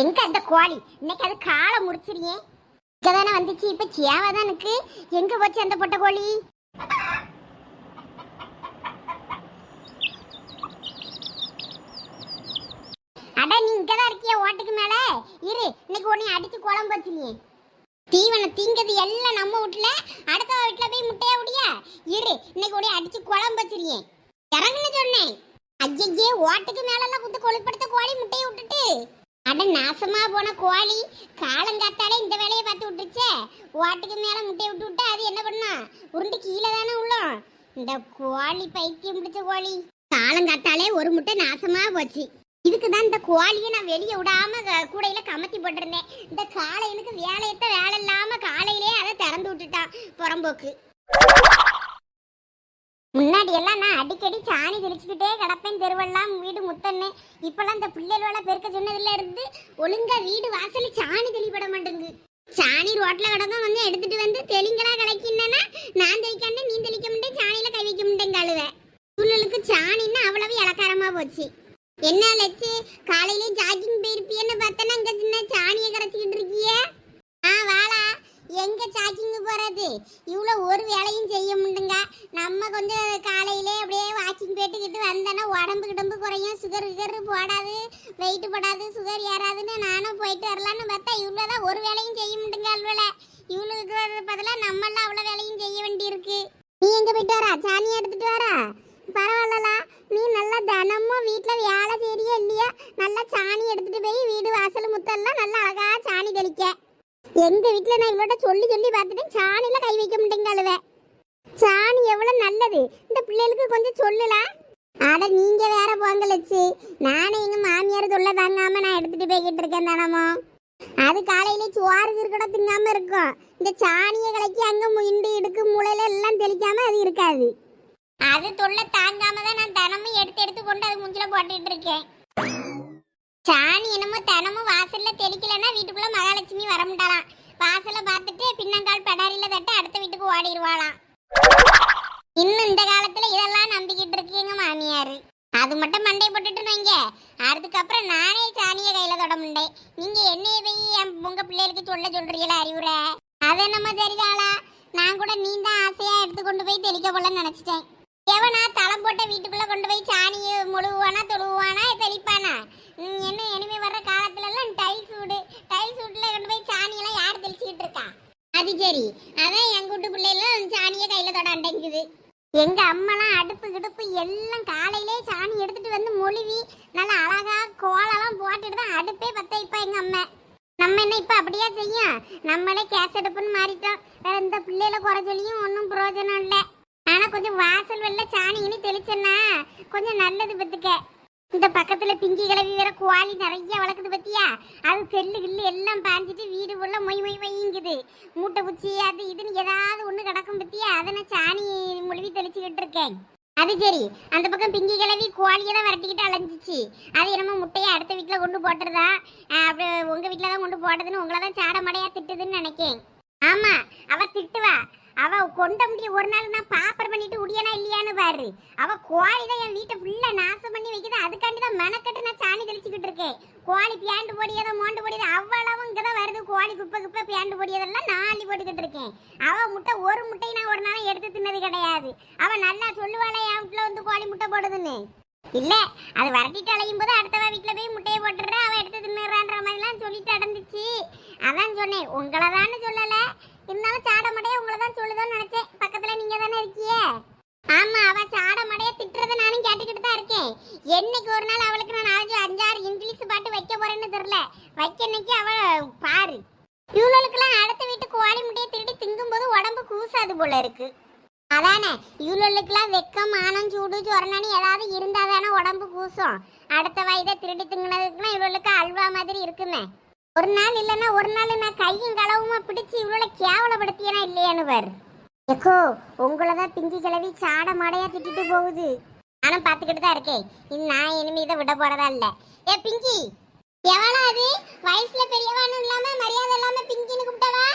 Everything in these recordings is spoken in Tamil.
எங்க அந்த கோழி இன்னைக்கு அது காலை முடிச்சிருயே இங்க வந்துச்சு இப்ப சேவை தான் இருக்கு. எங்க போச்சு அந்த பொட்டை கோழி? அட நீ இங்கதான் இருக்கிய ஓட்டுக்கு மேல? இரு இன்னைக்கு உன்னை அடிச்சு குழம்பு வச்சிருயே தீவனம் தீங்கது எல்லாம் நம்ம வீட்டுல. அடுத்த வீட்டுல போய் முட்டைய விடிய இரு இன்னைக்கு உடைய அடிச்சு குழம்பு வச்சிருயே இறங்குன்னு சொன்னேன். ஐயே ஓட்டுக்கு மேலெல்லாம் குத்து கொழுப்படுத்த கோழி முட்டையை விட்டுட்டு. அட நாசமா போன கோழி. காலங்காத்தாலே இந்த வேலையை பார்த்து விட்டுருச்சே. வாட்டுக்கு மேலே முட்டையை விட்டு விட்டா அது என்ன பண்ணா உருண்டு கீழே தானே உள்ளோம் இந்த கோழி பைத்தியம் பிடிச்ச கோழி. காலங்காத்தாலே ஒரு முட்டை நாசமா போச்சு. இதுக்கு தான் இந்த கோழியை நான் வெளியே விடாம கூடையில கமத்தி போட்டிருந்தேன். இந்த காளையனுக்கு வேலையத்த வேலை இல்லாம காலையிலே அதை திறந்து விட்டுட்டான் புறம்போக்கு. முன்னாடி எல்லாம் நான் அடிக்கடி சாணி தெளிச்சுக்கிட்டே கிடப்பேன். தெருவெல்லாம் வீடு முத்தன்னு. இப்பெல்லாம் இந்த பிள்ளைகளோட பெருக்க சொன்னதுல இருந்து ஒழுங்கா வீடு வாசல் சாணி தெளிப்பட மாட்டேங்குது. சாணி ரோட்ல கிடங்க வந்து எடுத்துட்டு வந்து தெளிங்களா கலக்கினா நான் தெளிக்காண்டே நீ தெளிக்க முடியும் சாணியில கை வைக்க முடியும் கழுவ. சூழலுக்கு சாணின்னா அவ்வளவு இலக்காரமா போச்சு. என்ன லட்சு காலையிலேயே ஜாக்கிங் போயிருப்பியன்னு பார்த்தனா இங்க சின்ன சாணியை கரைச்சிக்கிட்டு இருக்கிய. ஆ வாழா எங்க ஜாக்கிங் போறது? இவ்வளோ ஒரு வேலையும் செய்ய முடியுங்க நம்ம கொஞ்சம் காலையிலே அப்படியே வாக்கிங் போயிட்டுக்கிட்டு வந்தோன்னா உடம்பு கிடம்பு குறையும். சுகர் கிகர் போடாது. வெயிட் போடாது. சுகர் ஏறாதுன்னு நானும் போயிட்டு வரலான்னு பார்த்தா இவ்வளோதான் ஒரு வேலையும் செய்ய முடியுங்க அல்வல. இவ்வளோக்கு பதிலாக நம்மளாம் அவ்வளோ வேலையும் செய்ய வேண்டியிருக்கு. நீ எங்கே போயிட்டு வரா? சாணி எடுத்துட்டு வரா? பரவாயில்லலா நீ நல்லா தினமும் வீட்டில் வேலை செய்யறியா இல்லையா? நல்லா சாணி எடுத்துட்டு போய் வீடு வாசல் முத்தெல்லாம் நல்லா அழகா சாணி தெளிக்க. எங்க வீட்டில் நான் இவட்ட சொல்லி சொல்லி பார்த்துட்டேன். சாணியில கை வைக்க முடியுங்க அழுவ. சாணி எவ்வளோ நல்லது. இந்த பிள்ளைகளுக்கு கொஞ்சம் சொல்லலாம் அட நீங்க வேற போங்க நானே எங்க மாமியார் தொல்லை தாங்காம நான் எடுத்துட்டு போய்கிட்டு இருக்கேன் தானமோ அது காலையில சோறு இருக்கட திங்காம இருக்கும். இந்த சாணியை கலக்கி அங்க முண்டு இடுக்கு முளையில எல்லாம் தெளிக்காம அது இருக்காது. அது தொல்லை தாங்காம தான் நான் தினமும் எடுத்து எடுத்து கொண்டு அது முஞ்சில போட்டுட்டு இருக்கேன். சாணி என்னமோ தினமும் வாசல்ல தெளிக்கலன்னா வீட்டுக்குள்ள மகாலட்சுமி வர முடியலாம் வாசல்ல பார்த்துட்டு பின்னங்கால் படாரியில தட்டு அடுத்த வீட்டுக்கு ஓடிடுவாளாம். இன்னும் இந்த காலத்துல இதெல்லாம் நம்பிக்கிட்டு இருக்கு எங்க மாமியாரு. அது மட்டும் மண்டை போட்டுட்டு வைங்க அதுக்கப்புறம் நானே சாணியை கையில தொட முண்டேன் நீங்க என்னைய போய் என் உங்க பிள்ளைகளுக்கு சொல்ல சொல்றீங்களா அறிவுரை? அது என்னமோ தெரியுதாளா நான் கூட நீ தான் ஆசையா எடுத்து கொண்டு போய் தெளிக்க போலன்னு நினைச்சிட்டேன். எவனா தளம் போட்ட வீட்டுக்குள்ள கொண்டு போய் சாணியை முழுவானா தொழுவானா தெளிப்பானா? என்ன இனிமே வர்ற காலத்துல எல்லாம் டைல்ஸ் வீடு டைல்ஸ் வீட்டுல கொண்டு போய் சாணியெல்லாம் யார் தெளிச்சுக்கிட்டு இருக்கா? அது சரி. அதான் என் கூட்டு பிள்ளைகளும் சாணியை கையில அண்டைக்குது எங்க அம்மாலாம் அடுப்பு கிடுப்பு எல்லாம் காலையிலே சாணி எடுத்துட்டு வந்து மொழிவி நல்லா அழகா கோலெல்லாம் போட்டுட்டு தான் அடுப்பே பத்த இப்ப எங்க அம்மா. நம்ம என்ன இப்ப அப்படியே செய்யும் நம்மளே கேஸ் அடுப்புன்னு மாறிட்டோம். வேற இந்த பிள்ளையில குறை சொல்லியும் ஒன்றும் பிரயோஜனம் இல்லை. ஆனா கொஞ்சம் வாசல் வெள்ள சாணின்னு தெளிச்சேன்னா கொஞ்சம் நல்லது பத்துக்க இந்த பக்கத்துல பிங்கி கிளவி வேற குவாலி நிறைய வளர்க்குது பத்தியா? அது செல்லு கில்லு எல்லாம் பாஞ்சிட்டு வீடு உள்ள மொய் மொய் மொய்ங்குது. மூட்டை குச்சி அது இதுன்னு ஏதாவது ஒண்ணு கிடக்கும் பத்தியா? அதை நான் சாணி மொழிவி தெளிச்சுக்கிட்டு இருக்கேன். அது சரி. அந்த பக்கம் பிங்கி கிளவி குவாலியை தான் விரட்டிக்கிட்டு அலைஞ்சிச்சு. அது என்னமோ முட்டையை அடுத்த வீட்டில் கொண்டு போட்டுறதா? அப்படி உங்க வீட்டில் தான் கொண்டு போட்டதுன்னு உங்களை தான் சாடமடையா திட்டுதுன்னு நினைக்கேன். ஆமா அவ திட்டுவா. அவ கொண்ட முடிய ஒரு நாள் நான் பாப்பர் பண்ணிட்டு உடியனா இல்லையான்னு பாரு. அவ கோழி தான் என் வீட்டை ஃபுல்லா நாசம் பண்ணி வைக்குது. அதுக்காண்டி தான் மெனக்கட்டு நான் சாணி தெளிச்சுக்கிட்டு இருக்கேன். கோழி பியாண்டு போடியதோ மோண்டு பொடியதோ அவ்வளவும் இங்கே தான் வருது. கோழி குப்பை குப்பை பியாண்டு பொடியதெல்லாம் நான் அள்ளி போட்டுக்கிட்டு இருக்கேன். அவ முட்டை ஒரு முட்டை நான் ஒரு நாளும் எடுத்து தின்னது கிடையாது. அவ நல்லா சொல்லுவாளே என் வீட்டில் வந்து கோழி முட்டை போடுதுன்னு. இல்ல அது வரட்டிட்டு அலையும் போது அடுத்தவ வீட்டுல போய் முட்டையை போட்டுறா அவ எடுத்து தின்னுறான்ற மாதிரிலாம் சொல்லிட்டு அடந்துச்சு அதான் சொன்னேன் உங்களை தானே சொல்லல. இருந்தாலும் சாட மடைய உங்களை தான் ஏதோ நினைச்சேன். பக்கத்துல நீங்க தானே இருக்கியே? ஆமா அவ சாட மடைய திட்டுறத நானும் கேட்டுக்கிட்டு தான் இருக்கேன். என்னைக்கு ஒரு நாள் அவளுக்கு நான் நாலஞ்சு அஞ்சாறு இங்கிலீஷ் பாட்டு வைக்க போறேன்னு தெரியல. வைக்கன்னைக்கு அவ பாரு. இவளுக்கெல்லாம் அடுத்த வீட்டு கோழி முட்டையை திருடி திங்கும்போது உடம்பு கூசாது போல இருக்கு. அதானே இவளுக்கெல்லாம் வெக்கம் மானம் சூடு சொரணனு ஏதாவது இருந்தா தானே உடம்பு கூசும். அடுத்த வயதை திருடி திங்கினதுக்குலாம் இவளுக்கு அல்வா மாதிரி இருக்குமே. ஒரு நாள் இல்லைன்னா ஒரு நாள் நான் கையும் களவுமா பிடிச்சு இவ்வளோ கேவலப்படுத்தியனா இல்லையான்னு பாரு. எக்கோ உங்களை தான் பிங்கி கிளவி சாட மாடையா திட்டிட்டு போகுது. நானும் பார்த்துக்கிட்டு தான் இருக்கேன். நான் இனிமே இதை விட போறதா இல்ல. ஏ பிங்கி எவளா அது? வயசுல பெரியவானும் இல்லாம மரியாதை இல்லாம பிங்கின்னு கூப்பிட்டவா?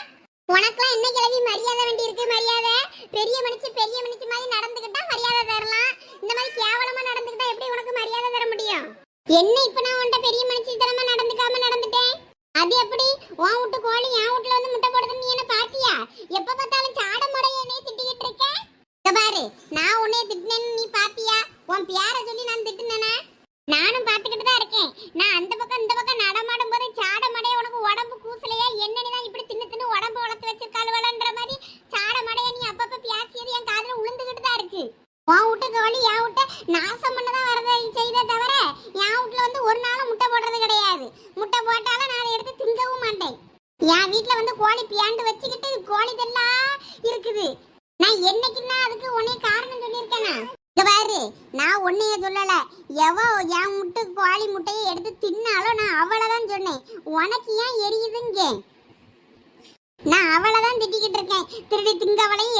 உனக்கெல்லாம் என்ன கிளவி மரியாதை வேண்டி இருக்கு மரியாதை? பெரிய மனுச்சு பெரிய மனுச்சு மாதிரி நடந்துக்கிட்டா மரியாதை தரலாம். இந்த மாதிரி கேவலமா நடந்துக்கிட்டா எப்படி உனக்கு மரியாதை தர முடியும்? என்ன இப்ப நான் உன்ட்ட பெரிய மனுச்சு தரமா நடந்துக்காம நடந்துட்டேன்? அது எப்படி? உன் வீட்டு கோழி என் வீட்டுல வந்து முட்டை போடுறது நீ என்ன பாத்தியா? எப்ப பார்த்தாலும் சாட முடையனே திட்டிக்கிட்டு இருக்க? இங்க பாரு நான் உன்னைய திட்டினேன்னு நீ பாத்தியா? உன் பியார சொல்லி நான் திட்டுனேனா? நானும் பாத்துக்கிட்டு தான் இருக்கேன். நான் அந்த பக்கம் இந்த பக்கம் நடமாடும் போது சாட மடைய உனக்கு உடம்பு கூசலையா என்னன்னு தான் இப்படி தின்னு தின்னு உடம்பு வளர்த்து வச்சிருக்காளுவலன்ற மாதிரி சாட மடைய நீ அப்பப்ப பேசியது என் காதுல உளுந்துகிட்டு தான் இருக்கு உன் வீட்டு கோழி என் வீட்டை நாசம் பண்ணதான் வரதை செய்தே தவிர என் வீட்டுல வந்து ஒரு நாளும் முட்டை போடுறது கிடையாது முட்டை போட்டாலும் நான் அதை எடுத்து திங்கவும் மாட்டேன் என் வீட்டுல வந்து கோழி பியாண்டு வச்சுக்கிட்டு கோழி இதெல்லாம் இருக்குது நான் என்னைக்குன்னா அதுக்கு உன்னைய காரணம் சொல்லியிருக்கேனா இங்க பாரு நான் உன்னைய சொல்லல எவ என் முட்டை கோழி முட்டையை எடுத்து தின்னாலும் நான் அவளை தான் சொன்னேன் உனக்கு ஏன் எரியுதுங்க நான் அவளை தான் திட்டிக்கிட்டு இருக்கேன் திருடி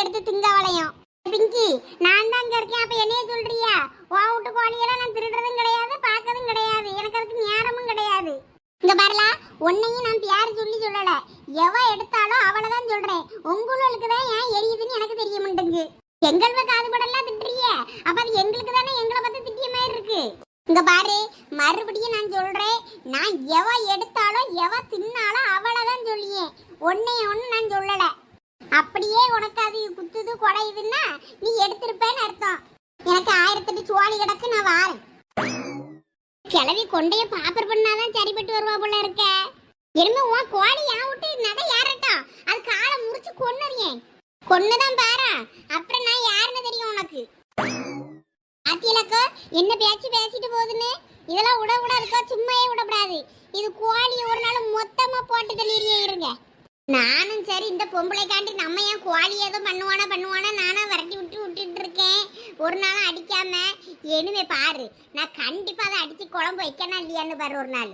எடுத்து எடுத்து திங்கவளையும் பிங்கி நான் தான் இங்க இருக்கேன். அப்ப என்னைய சொல்றியா? உன் வீட்டு கோழியெல்லாம் நான் திருடுறதும் கிடையாது பார்க்கறதும் கிடையாது. எனக்கு அதுக்கு நேரமும் கிடையாது. இங்க பாருலா உன்னையும் நான் யார் சொல்லி சொல்லல. எவ எடுத்தாலும் அவளை தான் சொல்றேன். உங்களுக்கு தான் ஏன் எரியுதுன்னு எனக்கு தெரிய மாட்டேங்குது. எங்கள் காது படலாம் திட்டுறிய? அப்ப அது எங்களுக்கு தானே? எங்களை பார்த்து திட்டிய மாதிரி இருக்கு. இங்க பாரு மறுபடியும் நான் சொல்றேன். நான் எவ எடுத்தாலும் எவ தின்னாலும் அவளை தான் சொல்லியேன் ஒன்னே ஒன்னு நான் சொல்லலை. அப்படியே உனக்கு அது குத்துது குடையுதுன்னா நீ எடுத்திருப்பேன்னு அர்த்தம். எனக்கு ஆயிரத்தெட்டு சுவாலி கிடக்கு நான் வாரேன். கிளவி கொண்டைய பாப்பர் பண்ணாதான் சரிப்பட்டு வருவா போல இருக்க. எருமை உன் கோழி ஏன் விட்டு நகை ஏறட்டும். அது காலை முறிச்சு கொன்னுறியேன். கொன்னுதான் பாரா. அப்புறம் நான் யாருன்னு தெரியும் உனக்கு? ஆத்தியலக்கோ என்ன பேச்சு பேசிட்டு போகுதுன்னு? இதெல்லாம் விட விடாதுக்கோ சும்மாயே விடக்கூடாது இது கோழி ஒரு நாள் மொத்தமா போட்டு தள்ளிடுறியே இருங்க. நானும் சரி இந்த பொம்பளை காண்டி நம்ம ஏன் கோழி ஏதோ பண்ணுவானா பண்ணுவானா நானா விரட்டி விட்டு விட்டுட்டு இருக்கேன். ஒரு நாளும் அடிக்காம. இனிமே பாரு நான் கண்டிப்பா அதை அடிச்சு குழம்பு வைக்கணும் இல்லையான்னு பாரு ஒரு நாள்.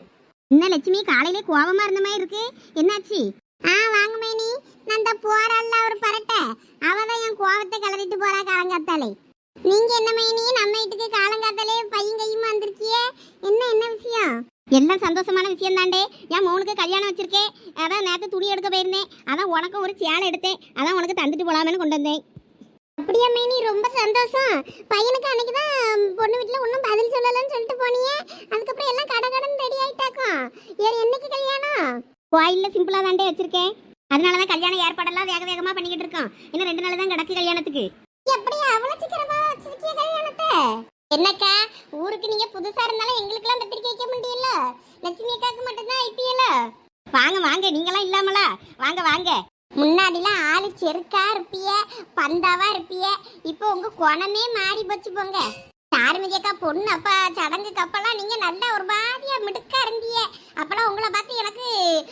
என்ன லட்சுமி காலையிலே கோவமா இருந்த மாதிரி இருக்கு? என்னாச்சு? ஆ வாங்க மேனி. நான் இந்த போறல்ல ஒரு பரட்டை. அவ தான் என் கோவத்தை கிளறிட்டு போறா காலங்காத்தாலே. நீங்க என்ன மைனி நம்ம வீட்டுக்கு காலங்காத்தாலே பையன் கையுமா வந்திருக்கியே. என்ன என்ன விஷயம்? எல்லாம் சந்தோஷமான விஷயம் தாண்டே என் மௌனுக்கு கல்யாணம் வச்சிருக்கேன். அதான் நேற்று துணி எடுக்க போயிருந்தேன். அதான் உனக்கும் ஒரு சேலை எடுத்தேன். அதான் உனக்கு தந்துட்டு போலாமேன்னு கொண்டு வந்தேன். அப்படியா மேனி? ரொம்ப சந்தோஷம். பையனுக்கு அன்னைக்கு தான் பொண்ணு வீட்டில் ஒன்றும் பதில் சொல்லலன்னு சொல்லிட்டு போனியே. அதுக்கப்புறம் எல்லாம் கடை கடன் ரெடி ஆயிட்டாக்கும். ஏ என்னைக்கு கல்யாணம்? கோயிலில் சிம்பிளாக தாண்டே வச்சிருக்கேன். அதனால தான் கல்யாண ஏற்பாடெல்லாம் வேக வேகமாக பண்ணிக்கிட்டு இருக்கோம். இன்னும் ரெண்டு நாள் தான் கிடக்கு கல்யாணத்துக்கு. எப்படி அவ்வளோ சீக்கிரமா வச்சிருக்கீங்க கல்யாணத்தை? என்னக்கா ஊருக்கு நீங்க புதுசா இருந்தாலும் எங்களுக்கெல்லாம் பத்திரிக்கை வைக்க முடியல லட்சுமி அக்காக்கு மட்டும்தான் ஐபிஎல் வாங்க வாங்க நீங்களாம் இல்லாமலா? வாங்க வாங்க. முன்னாடிலாம் ஆளு செருக்கா இருப்பிய பந்தாவா இருப்பிய. இப்போ உங்க குணமே மாறி போச்சு போங்க. சாருமதி அக்கா பொண்ணு அப்பா சடங்குக்கு அப்பெல்லாம் நீங்க நல்லா ஒரு மாதிரியா மிடுக்கா இருந்தீங்க அப்பெல்லாம் உங்களை பார்த்து எனக்கு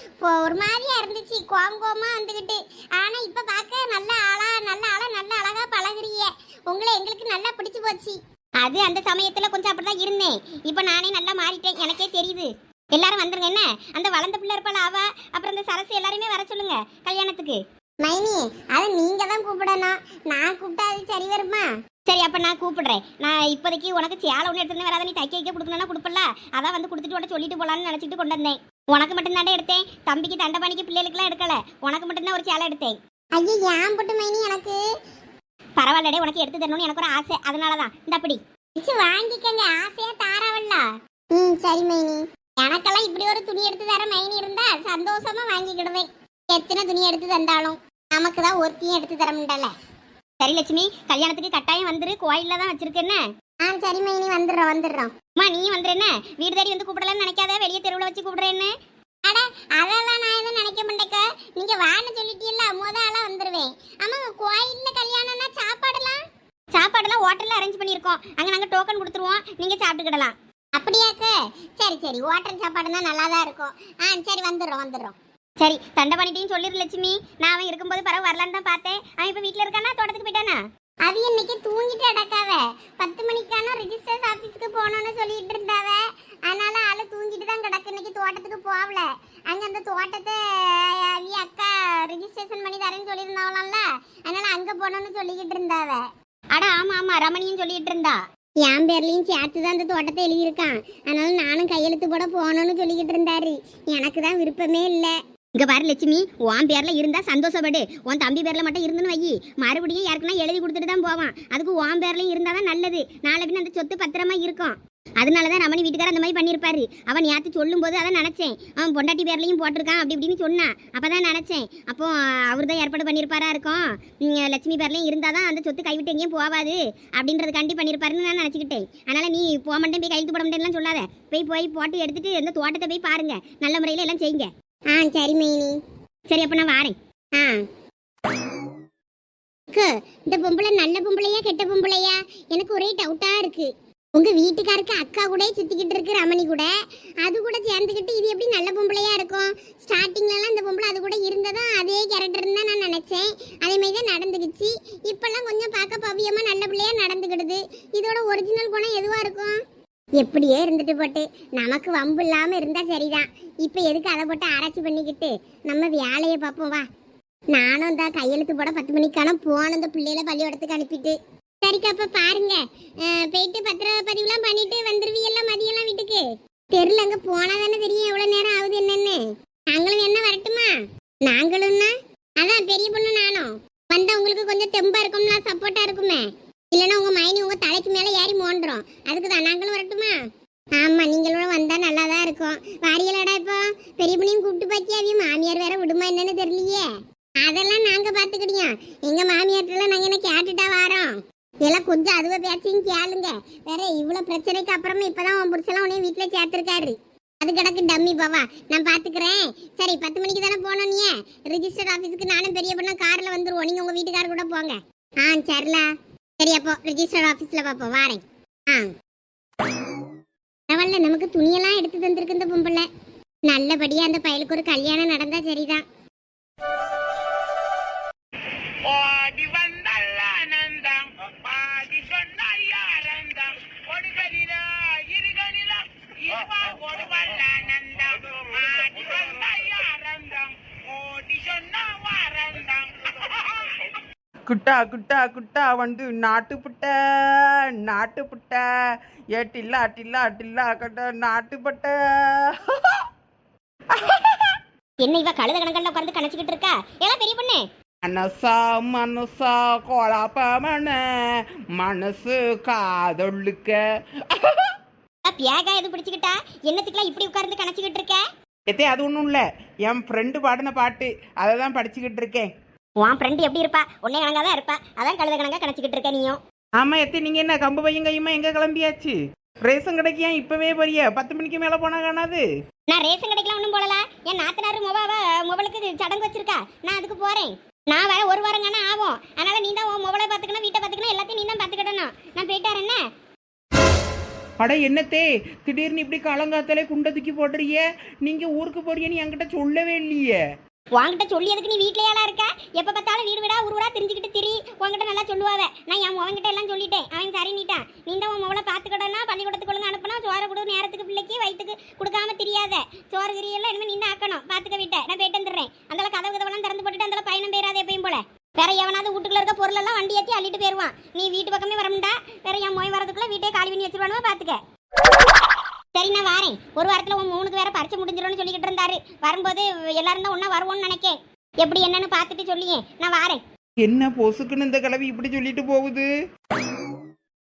இப்போ ஒரு மாதிரியா இருந்துச்சு கோம் கோமா வந்துகிட்டு. ஆனா இப்ப பார்க்க நல்ல ஆளா நல்ல ஆளா நல்ல அழகா பழகுறீங்க உங்களை எங்களுக்கு நல்லா பிடிச்சு போச்சு. அது அந்த சமயத்துல கொஞ்சம் அப்படிதான் இருந்தேன். இப்போ நானே நல்லா மாறிட்டேன். எனக்கே தெரியுது. எல்லாரும் வந்துருங்க என்ன? அந்த வளர்ந்த பிள்ளை இருப்பாள் அவ? அப்புறம் இந்த சரசு எல்லாரையுமே வர சொல்லுங்க கல்யாணத்துக்கு. மைனி அதை நீங்க தான் கூப்பிடணும். நான் கூப்பிட்டா அது சரி வருமா? சரி அப்ப நான் கூப்பிடுறேன். நான் இப்போதைக்கு உனக்கு சேலை ஒன்று எடுத்துருந்து வராத நீ தைக்க வைக்க கொடுக்கணும்னா கொடுப்பல. அதான் வந்து கொடுத்துட்டு உட சொல்லிட்டு போலான்னு நினைச்சிட்டு கொண்டு வந்தேன். உனக்கு மட்டும் எடுத்தேன். தம்பிக்கு தண்டபாணிக்கு பிள்ளைகளுக்குலாம் எடுக்கல. உனக்கு மட்டும்தான் ஒரு சேலை எடுத்தேன். ஐயோ ஏன் போட்டு மைனி எனக்கு? பரவாயில்லடே உனக்கு எடுத்து தரணும்னு எனக்கு ஒரு ஆசை. அதனால தான் இந்த அப்படி வாங்கிக்கங்க. ஆசையா தாராவல்ல ம் சரி மைனி. எனக்கெல்லாம் இப்படி ஒரு துணி எடுத்து தர மைனி இருந்தா சந்தோஷமா வாங்கிக்கிடுவேன். எத்தனை துணி எடுத்து தந்தாலும் நமக்கு தான் ஒருத்தையும் எடுத்து தர முடியல. சரி லட்சுமி. கல்யாணத்துக்கு கட்டாயம் வந்துரு. கோயில்ல தான் வச்சிருக்கேன்னு. ஆ சரி மைனி. வந்துடுறோம் வந்துடுறோம். அம்மா நீ வந்துடுறேன்னு வீடு தேடி வந்து கூப்பிடலன்னு நினைக்காத? வெளியே தெருவில் வச்சு கூப்பிடுறேன்னு. அட அதெல்லாம் நான் எதுவும் நினைக்க மாட்டேக்க. நீங்க வான்னு சொல்லிட்டீல்ல முத ஆளா வந்துருவேன். ஆமா கோயில்ல கல்யாணம்னா சாப்பாடுலாம் சாப்பாடுலாம் ஹோட்டல்ல அரேஞ்ச் பண்ணியிருக்கோம். அங்க நாங்க டோக்கன் கொடுத்துருவோம். நீங்க சாப்பிட்டுக்கிடலாம். அப்படியாக்க? சரி சரி. ஹோட்டல் சாப்பாடுனா நல்லா தான் இருக்கும். ஆ சரி வந்துடுறோம் வந்துடுறோம். சரி தண்டை பண்ணிட்டையும் சொல்லிடு லட்சுமி. நான் அவன் இருக்கும்போது பரவ வரலான்னு தான் பார்த்தேன். அவன் இப்போ வீட்டில் இருக்கானா? தோட்டத்துக்கு போயிட்டானா? அது இன்னைக்கு தூங்கிட்டு அடக்காவ பத்து மணிக்கான ரிஜிஸ்டர்ஸ் ஆஃபீஸுக்கு போகணும்னு சொல்லிட்டு இருந்தாவ அதனால ஆளு தூங்கிட்டு தான் கிடக்கு இன்னைக்கு தோட்டத்துக்கு போகல. அங்க அந்த தோட்டத்தை அக்கா ரிஜிஸ்ட்ரேஷன் பண்ணி தரேன்னு சொல்லியிருந்தாவலாம்ல அதனால அங்க போனோம்னு சொல்லிக்கிட்டு இருந்தாவ. அட ஆமா ஆமா ரமணியும் சொல்லிட்டு இருந்தா. என் பேர்லயும் சேர்த்து தான் அந்த தோட்டத்தை எழுதியிருக்கான். அதனால நானும் கையெழுத்து போட போகணும்னு சொல்லிக்கிட்டு இருந்தாரு. எனக்கு தான் விருப்பமே இல்லை. இங்க பாரு லட்சுமி உன் பேர்ல இருந்தா சந்தோஷப்படு. உன் தம்பி பேர்ல மட்டும் இருந்துன்னு வை. மறுபடியும் யாருக்குன்னா எழுதி கொடுத்துட்டு தான் போவான். அதுக்கு உன் பேர்லையும் இருந்தால் தான் நல்லது. நாளை அந்த சொத்து பத்திரமா இருக்கும். அதனாலதான் ரமணி வீட்டுக்காரர் அந்த மாதிரி பண்ணியிருப்பாரு. அவன் நேற்று சொல்லும் போது அதான் நினைச்சேன். அவன் பொண்டாட்டி பேர்லையும் போட்டிருக்கான் அப்படி இப்படின்னு சொன்னான் அப்பதான் நினைச்சேன். அப்போ அவர் தான் ஏற்பாடு பண்ணியிருப்பாரா இருக்கும்? லட்சுமி பேர்லையும் இருந்தாதான் அந்த சொத்து கைவிட்டு எங்கேயும் போகாது அப்படின்றது கண்டி பண்ணியிருப்பாருன்னு நான் நினச்சிக்கிட்டேன். அதனால நீ போக மாட்டேன் போய் கையெழுத்து போட மாட்டேன்லாம் சொல்லாத. போய் போய் போட்டு எடுத்துட்டு அந்த தோட்டத்தை போய் பாருங்க. நல்ல முறையில் எல்லாம் செய்யுங்க. ஆ சரி மைனி. சரி அப்போ நான் வாரேன். ஆ. இந்த பொம்பளை நல்ல பொம்பளையா கெட்ட பொம்பளையா? எனக்கு ஒரே டவுட்டா இருக்கு. உங்க வீட்டுக்காருக்கு அக்கா கூட சுத்திக்கிட்டு இருக்கு ரமணி கூட. அது கூட சேர்ந்துக்கிட்டு இது எப்படி நல்ல பொம்பளையா இருக்கும்? ஸ்டார்டிங்லலாம் இந்த பொம்பளை அது கூட இருந்ததும் அதே கேரக்டர் தான் நான் நினைச்சேன். அதே மாதிரி தான் நடந்துக்கிச்சு இப்பெல்லாம் கொஞ்சம் பார்க்க பவியமா நல்ல பிள்ளையா நடந்துக்கிடுது இதோட ஒரிஜினல் குணம் எதுவா இருக்கும்? எப்படியே இருந்துட்டு போட்டு. நமக்கு வம்பு இல்லாம இருந்தா சரிதான். இப்ப எதுக்கு அதை போட்டு ஆராய்ச்சி பண்ணிக்கிட்டு? நம்ம வேலையை பார்ப்போம் வா. நானும் தான் கையெழுத்து போட பத்து மணிக்கான போன இந்த பிள்ளையில பள்ளிக்கூடத்துக்கு அனுப்பிட்டு. சரிக்கா அப்ப பாருங்க. போயிட்டு பத்திர பதிவுலாம் பண்ணிட்டு வந்துருவீல்ல மதியெல்லாம் வீட்டுக்கு? தெருல அங்க போனா தானே தெரியும். எவ்வளவு நேரம் ஆகுது என்னன்னு. நாங்களும் என்ன வரட்டுமா? நாங்களும்னா அதான் பெரிய பொண்ணு நானும். வந்தா உங்களுக்கு கொஞ்சம் தெம்பா இருக்கும்ல சப்போர்ட்டா இருக்குமே. இல்லைன்னா உங்க மைனி உங்க தலைக்கு மேல ஏறி மோண்டுறோம் அதுக்கு தான் நாங்களும் வரட்டுமா? ஆமா நீங்களும் வந்தா நல்லா தான் இருக்கும். வாரியலடா குட்டா குட்டா குட்டா வந்து நாட்டு புட்ட நாட்டு புட்ட ஏ டில்லா டில்லா டில்லா கட்ட நாட்டு பட்ட என்ன இவ கழுத கணக்கல்ல உட்கார்ந்து கணச்சிக்கிட்டு இருக்கா? எல்லாம் பெரிய பொண்ணு. மனசா மனசா கோலாப்பமன. மனசு காதொள்ளுக்க. பியாகா எது பிடிச்சுக்கிட்டா? என்னத்துக்குலாம் இப்படி உட்கார்ந்து கணச்சிக்கிட்டு இருக்க? எத்தே அது ஒன்றும் இல்லை. என் ஃப்ரெண்டு பாடின பாட்டு. அதை தான் படிச்சுக்கிட்டு இருக்கேன். உன் ஃப்ரெண்ட் எப்படி இருப்பா? உன்னே கணக்கா தான் இருப்பா. அதான் கழுத கணக்கா கணச்சிக்கிட்டு இருக்க நீயும். ஆமாம் எத்தே நீங்கள் என்ன கம்பு பையன் கையுமா எங்கே கிளம்பியாச்சு? ரேஷன் கடைக்கு ஏன் இப்போவே போறிய? பத்து மணிக்கு மேலே போனால் காணாது. நான் ரேஷன் கடைக்கெல்லாம் ஒன்றும் போகல என் நாத்தனார் மொபாவ மொபைலுக்கு சடங்கு வச்சிருக்கா. நான் அதுக்கு போறேன். நான் வர ஒரு வாரம் தானே ஆகும் அதனால நீ தான் உன் மொபைலை பார்த்துக்கணும் வீட்டை பார்த்துக்கணும் எல்லாத்தையும் நீ தான் பார்த்துக்கிடணும். நான் போயிட்டார் என்ன? அட என்னத்தே திடீர்னு இப்படி காலங்காத்தாலே குண்டை தூக்கி போடுறிய நீங்க ஊருக்கு போறீங்கன்னு என்கிட்ட சொல்லவே இல்லையே. உங்ககிட்ட சொல்லி எதுக்கு நீ வீட்லயாலாம் இருக்க? எப்ப பார்த்தாலும் வீடு வீடா ஊர் தெரிஞ்சுக்கிட்டு திரி. உன்கிட்ட நல்லா சொல்லுவாவ. நான் என் உன்கிட்ட எல்லாம் சொல்லிட்டேன். அவன் சரி நீட்டான். நீ தான் உன் மொபைலை பார்த்துக்கிடனா பள்ளிக்கூடத்துக்கு ஒழுங்கு அனுப்பினா சோற கொடு நேரத்துக்கு பிள்ளைக்கு வயிற்றுக்கு கொடுக்காம தெரியாத. சோறு கிரியெல்லாம் இனிமேல் நீ தான் ஆக்கணும். பார்த்துக்க விட்டேன் நான் போயிட்டு வந்துடுறேன். அந்த கதவு கதவெல்லாம் திறந்து போட்டுட்டு அந்த பயணம் போயிடாத எப்பயும் போல. வேற எவனாவது வீட்டுக்குள்ள இருக்க பொருள் எல்லாம் வண்டி ஏற்றி அள்ளிட்டு போயிருவான். நீ வீட்டு பக்கமே வரமுண்டா வேற என் மொய் வரதுக்குள்ள வீட்டே காலி பண்ணி வச்சிருவானுவா பாத்துக்க. சரி நான் வாரேன். ஒரு வாரத்துல உன் மூணுக்கு வேற பறிச்சு முடிஞ்சிடும்னு சொல்லிக்கிட்டு இருந்தாரு. வரும்போது எல்லாரும் தான் ஒண்ணா வருவோம்னு நினைக்கேன். எப்படி என்னன்னு பார்த்துட்டு சொல்லியே. நான் வாரேன். என்ன பொசுக்குன்னு இந்த கிளவி இப்படி சொல்லிட்டு போகுது?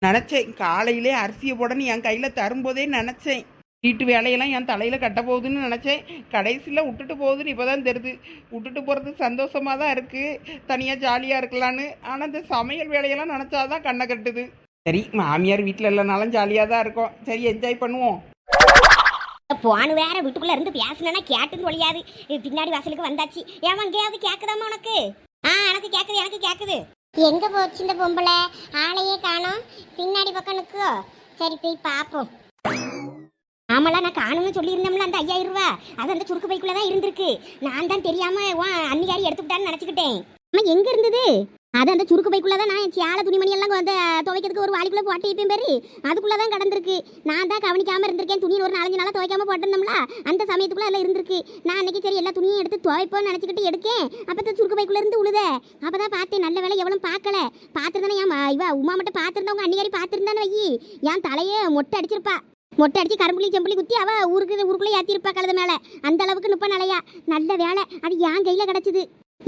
நினைச்சேன். காலையிலே அரிசியை போடன்னு என் கையில தரும்போதே நினைச்சேன். வீட்டு வேலையெல்லாம் என் தலையில் கட்ட போகுதுன்னு நினச்சேன். கடைசியில் விட்டுட்டு போகுதுன்னு இப்போதான் தெரியுது. விட்டுட்டு போகிறது சந்தோஷமா தான் இருக்கு. தனியாக ஜாலியாக இருக்கலான்னு ஆனால் இந்த சமையல் வேலையெல்லாம் நினைச்சாதான் கண்ணை கட்டுது. சரி மாமியார் வீட்டில் இல்லைனாலும் ஜாலியாக தான் இருக்கும். சரி என்ஜாய் பண்ணுவோம். போன வேற வீட்டுக்குள்ள இருந்து பேசினா கேட்டுன்னு ஒழியாது. பின்னாடி வாசலுக்கு வந்தாச்சு. ஏன் எங்கேயாவது கேக்குதாமா உனக்கு? ஆ எனக்கு கேக்குது எனக்கு கேக்குது. எங்க போச்சு இந்த பொம்பளை? ஆளையே காணோம். பின்னாடி பக்கம் நிக்கோ சரி போய் பாப்போம். ஆமால நான் காணும்னு சொல்லியிருந்தோம்ல அந்த ஐயாயிரம் ரூபா. அது அந்த சுருக்கு பைக்குள்ள தான் இருந்திருக்கு. நான் தான் தெரியாம அன்னிகாரி எடுத்துக்கிட்டான்னு நினச்சிக்கிட்டேன். அம்மா எங்கே இருந்தது? அது அந்த சுருக்கு பைக்குள்ள தான் நான் சேலை துணிமணி எல்லாம் வந்து துவைக்கிறதுக்கு ஒரு வாளிக்குள்ள போட்டு வைப்பேன் பேரு. அதுக்குள்ள தான் கடந்திருக்கு. நான் தான் கவனிக்காம இருந்திருக்கேன். துணி ஒரு நாலஞ்சு நாளாக துவைக்காம போட்டிருந்தோம்ல. அந்த சமயத்துக்குள்ள எல்லாம் இருந்திருக்கு. நான் அன்னைக்கு சரி எல்லா துணியும் எடுத்து துவைப்போம்னு நினச்சிக்கிட்டு எடுக்கேன் அப்பதான் சுருக்கு பைக்குள்ள இருந்து உழுத. அப்பதான் பார்த்தேன் நல்ல வேலை எவ்வளோ பார்க்கல. பார்த்துருந்தானே ஏன் இவ உமா மட்டும் பார்த்துருந்தவங்க அன்னிகாரி பார்த்துருந்தானே வை என் தலையே மொட்டை அடிச்சிருப்பா. மொட்டை அடிச்சு கரும்புளி செம்புலி குத்தி அவ ஊருக்கு ஊருக்குள்ளே ஏற்றிருப்பா கழுத மேலே. அந்த அளவுக்கு நிப்ப நிலையா. நல்ல வேலை. அது என் கையில கிடச்சிது.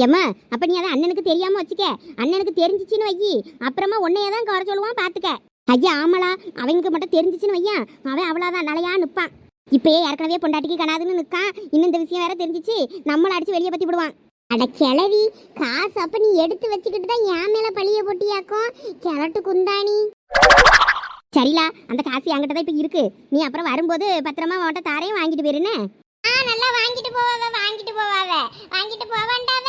ஏம்மா அப்போ நீ அதை அண்ணனுக்கு தெரியாமல் வச்சுக்க. அண்ணனுக்கு தெரிஞ்சிச்சுன்னு வையி. அப்புறமா உன்னையே தான் குறை சொல்லுவான் பார்த்துக்க ஐயா ஆமலா அவனுக்கு மட்டும் தெரிஞ்சிச்சுன்னு வையன் அவன் அவ்வளோதான் நிலையா நிப்பான். இப்பயே ஏற்கனவே பொண்டாட்டிக்கு கணாதுன்னு நிற்கான் இன்னும் இந்த விஷயம் வேற தெரிஞ்சிச்சு. நம்மளை அடிச்சு வெளியே பத்தி விடுவான். அட கிளவி காசு அப்ப நீ எடுத்து வச்சுக்கிட்டு தான் என் மேல பழிய போட்டியாக்கும். கிழட்டு குந்தாணி. சரிலா அந்த காசு என்கிட்ட தான் இப்ப இருக்கு. நீ அப்புறம் வரும்போது பத்திரமா உன்கிட்ட தாரையும் வாங்கிட்டு போயிருன்னு ஆ நல்லா வாங்கிட்டு போவாவ வாங்கிட்டு போவாவ. வாங்கிட்டு போவாண்டாவ.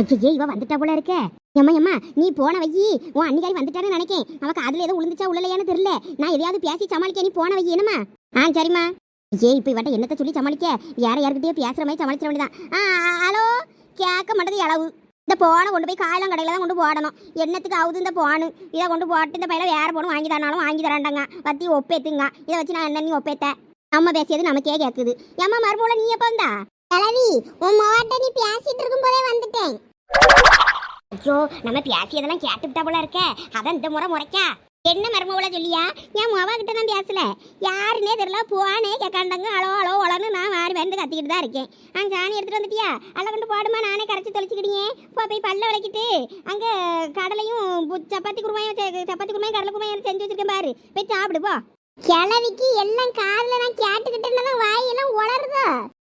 ஐயோ இவ வந்துட்டா போல இருக்க. எம்மா எம்மா நீ போன வையி உன் அன்னிக்காரி வந்துட்டான்னு நினைக்கேன். அவ காதுல ஏதோ உளுந்துச்சா உள்ளலையான்னு தெரியல. நான் எதையாவது பேசி சமாளிக்க நீ போன வையி என்னம்மா? ஆ சரிம்மா. ஏய் இப்போ இவட்ட என்னத்த சொல்லி சமாளிக்க? யார யார்கிட்டயோ பேசுற மாதிரி சமாளிச்சிட வேண்டியதான் ஆ ஹலோ? கேட்க மாட்டது அளவு இந்த போனை கொண்டு போய் காயெல்லாம் கடையில் தான் கொண்டு போடணும் என்னத்துக்கு ஆகுது இந்த போனு? இதை கொண்டு போட்டு இந்த பையில வேற போனும் வாங்கி தரனாலும் வாங்கி தராண்டாங்க வத்தி ஒப்பேத்துங்க. இதை வச்சு நான் என்ன நீ ஒப்பேத்த? நம்ம பேசியது நமக்கே கேட்குது ஏம்மா மறுபோல நீ எப்போ வந்தா? கிளவி உன் மாவட்ட நீ பேசிட்டு இருக்கும் போதே வந்துட்டேன். ஐயோ நம்ம பேசியதெல்லாம் கேட்டுவிட்டா போல இருக்க. அதான் இந்த முறை முறைக்கா. என்ன மருமவள சொல்லியா? என் மவ கிட்ட தான் பேசல? யாருன்னே தெரியல. போனே கேட்காண்டாங்க. அளோ அளோ அளோன்னு நான் மாறி வந்து கத்திக்கிட்டு தான் இருக்கேன். அங்கே சாணி எடுத்துகிட்டு வந்துட்டியா? அல்ல கொண்டு போடுமா? நானே கரைச்சி தொலைச்சிக்கிட்டீங்க போ போய் பல்ல விளக்கிட்டு அங்கே கடலையும் சப்பாத்தி குருமாயும் சப்பாத்தி குருமாயும் கடலை குருமாயும் செஞ்சு வச்சிருக்கேன் பாரு. போய் சாப்பிடு போ. கிழவிக்கு எல்லாம் காதில் நான் கேட்டுக்கிட்டேன்னா வாயெல்லாம் உளருதா?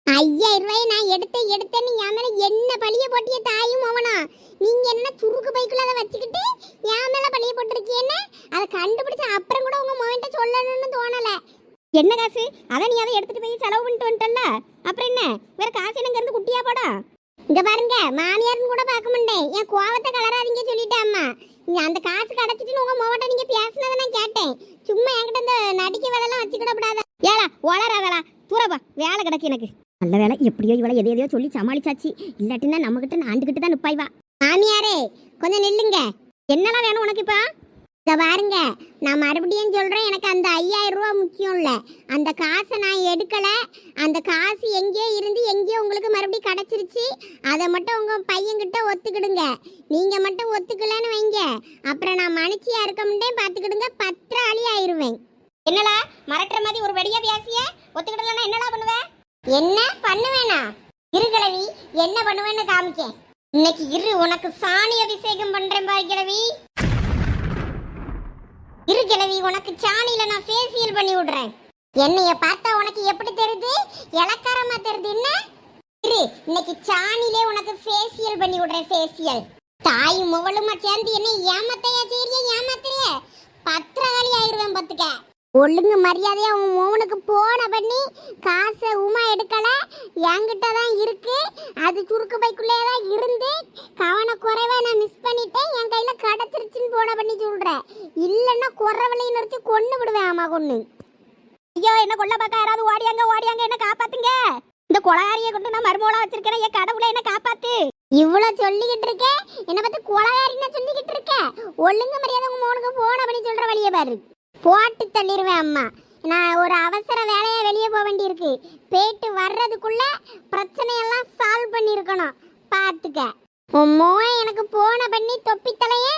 ஐயாயிரம் ரூபாய் நான் எடுத்தேன் எடுத்தேன்னு என் மேல என்ன பழிய போட்டிய தாயும் அவனா? நீங்க என்ன சுருக்கு பைக்குள்ள அதை வச்சுக்கிட்டு என் மேல பழிய போட்டிருக்கீன்னு அதை கண்டுபிடிச்ச அப்புறம் கூட உங்க மகன்கிட்ட சொல்லணும்னு தோணல. என்ன காசு? அதை நீ அதை எடுத்துட்டு போய் செலவு பண்ணிட்டு வந்துட்டல அப்புறம் என்ன? வேற காசு எனக்கு இருந்து குட்டியா போடா? இங்க பாருங்க மாமியார்னு கூட பார்க்க மாட்டேன். என் கோவத்தை கலராதீங்க சொல்லிட்டேன் அம்மா. அந்த காசு கிடைச்சிட்டு உங்க மோட்ட நீங்க பேசினதை நான் கேட்டேன். சும்மா என்கிட்ட இந்த நடிக்க வேலைலாம் வச்சுக்கிட கூடாது ஏலா வளராதலா தூரப்பா வேலை கிடைக்கு எனக்கு. நல்ல வேலை எப்படியோ இவளை எதை எதையோ சொல்லி சமாளிச்சாச்சு. இல்லாட்டினா நம்மகிட்ட நாண்டுகிட்டு தான் நிப்பாய்வா. மாமியாரே கொஞ்சம் நில்லுங்க. என்னெல்லாம் வேணும் உனக்கு இப்போ இதை பாருங்க நான் மறுபடியும் சொல்றேன் எனக்கு அந்த ஐயாயிரம் ரூபாய் முக்கியம் இல்ல அந்த காசை நான் எடுக்கல. அந்த காசு எங்கேயோ இருந்து எங்கேயோ உங்களுக்கு மறுபடியும் கிடைச்சிருச்சு. அதை மட்டும் உங்க பையன்கிட்ட ஒத்துக்கிடுங்க. நீங்க மட்டும் ஒத்துக்கலன்னு வைங்க. அப்புறம் நான் மனுச்சியா இருக்க முடியும் பாத்துக்கிடுங்க பத்திராளி ஆயிருவேன் என்னடா மறக்கிற மாதிரி ஒரு வெடியாக பேசிய? ஒத்துக்கிடலன்னா என்ன பண்ணுவேனா? இருகிழவி என்ன பண்ணுவேன்னு காமிக்க. இன்னைக்கு இரு உனக்கு சாணி அபிஷேகம் பண்றேன் பாரு கிழவி. இரு கிழவி உனக்கு சாணியில நான் ஃபேசியல் பண்ணி விடுறேன். என்னைய பார்த்தா உனக்கு எப்படி தெரியுது? இலக்காரமா தெரியுது. என்ன? இரு இன்னைக்கு சாணிலே உனக்கு ஃபேசியல் பண்ணி விடுறேன் ஃபேசியல் தாய் முவளுமா சேர்ந்து என்ன ஏமாத்தையா செய்றிய ஏமாத்துறிய? பத்திரகாளி ஆயிடுவேன் பத்துக்க ஒழுங்கு மரியாதையா உன் மோனுக்கு போன பண்ணி காசை உமா எடுக்கல. என்கிட்ட தான் இருக்கு. அது சுருக்கு பைக்குள்ளே தான் இருந்து கவனக்குறைவா நான் மிஸ் பண்ணிட்டேன். என் கையில கிடைச்சிருச்சுன்னு போன பண்ணி சொல்றேன் இல்லைன்னா குறவலையும் நிறுத்தி கொண்டு விடுவேன் ஆமா கொண்டு ஐயோ என்ன கொள்ள பார்க்க? யாராவது ஓடியாங்க ஓடியாங்க என்ன காப்பாத்துங்க. இந்த கொலகாரியை கொண்டு நான் மருமோளா வச்சிருக்கேன் என் கடவுளை என்ன காப்பாத்து. இவ்வளவு சொல்லிக்கிட்டு இருக்கேன் என்னை பார்த்து கொலகாரின்னு சொல்லிக்கிட்டு இருக்கேன் ஒழுங்கு மரியாதை உங்க மோனுக்கு போன பண்ணி சொல்ற வழியை பாரு. போட்டு தள்ளிடுவேன் அம்மா. நான் ஒரு அவசர வேலையாக வெளியே போக வேண்டியிருக்கு. போயிட்டு வர்றதுக்குள்ள பிரச்சனையெல்லாம் சால்வ் பண்ணியிருக்கணும். பார்த்துக்க. உம்மா எனக்கு போன பண்ணி தொப்பித்தலையே.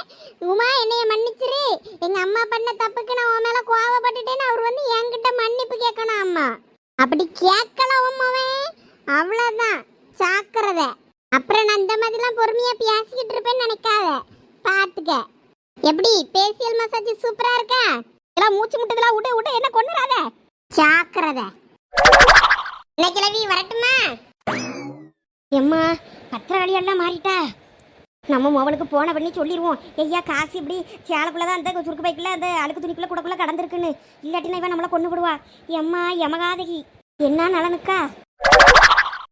உமா என்னைய மன்னிச்சிரு. எங்க அம்மா பண்ண தப்புக்கு நான் உன் மேல கோவப்பட்டுட்டேன்னு அவர் வந்து என்கிட்ட மன்னிப்பு கேட்கணும் அம்மா. அப்படி கேட்க உன் மோவன் அவ்வளோதான் சாக்கிறத அப்புறம் நான் இந்த மாதிரிலாம் பொறுமையா பேசிக்கிட்டு இருப்பேன்னு நினைக்காத பார்த்துக்க எப்படி பேசியல் மசாஜ் சூப்பரா இருக்கா எல்லாம் மூச்சு முட்டதெல்லாம் விட்டு விட்டு என்ன கொண்டுறாத ஜாக்கிரத என்ன கிளவி வரட்டுமா எம்மா பத்திரவழி எல்லாம் மாறிட்டா நம்ம அவனுக்கு போன பண்ணி சொல்லிடுவோம் ஐயா காசு இப்படி சேலக்குள்ள தான் அந்த சுருக்கு பைக்கில் அந்த அழுக்கு துணிக்குள்ள கூடக்குள்ளே கடந்திருக்குன்னு. இல்லாட்டினா இவன் நம்மளை கொண்டு விடுவா. எம்மா எமகாதகி என்ன நலனுக்கா?